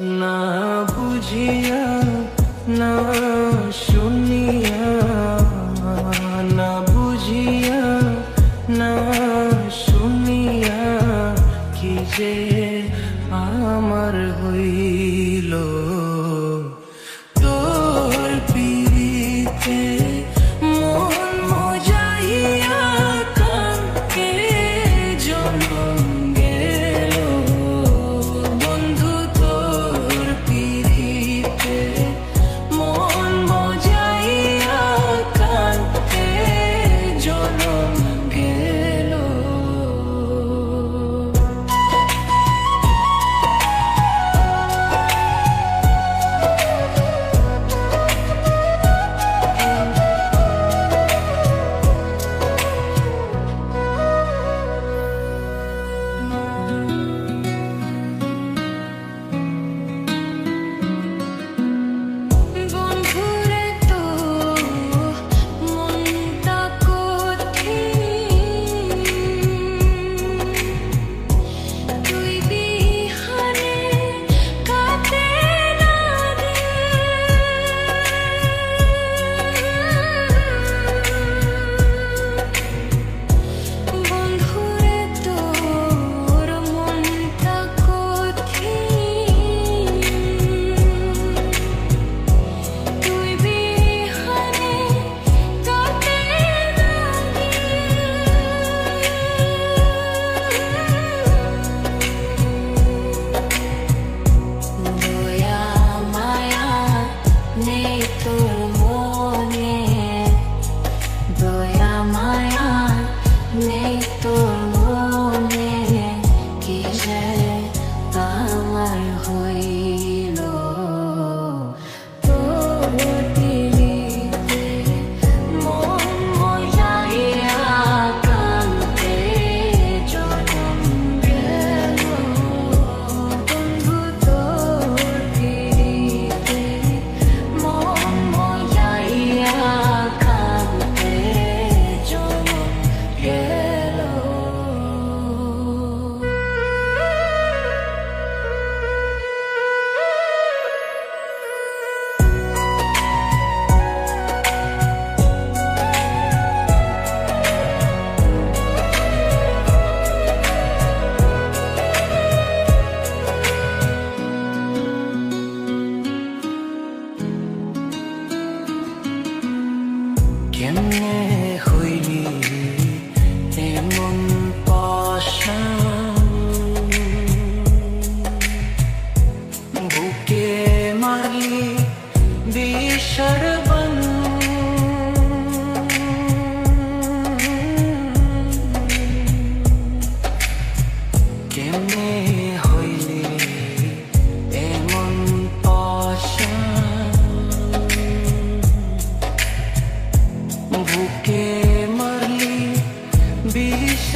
না বুঝিয়া না শুনিয়া না বুঝিয়া না শুনিয়া কি যে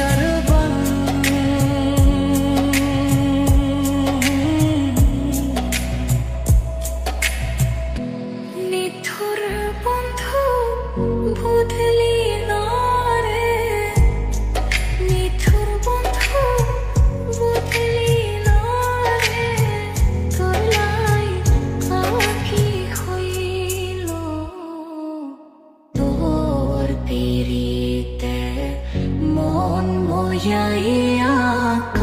better bond. yeah, yeah.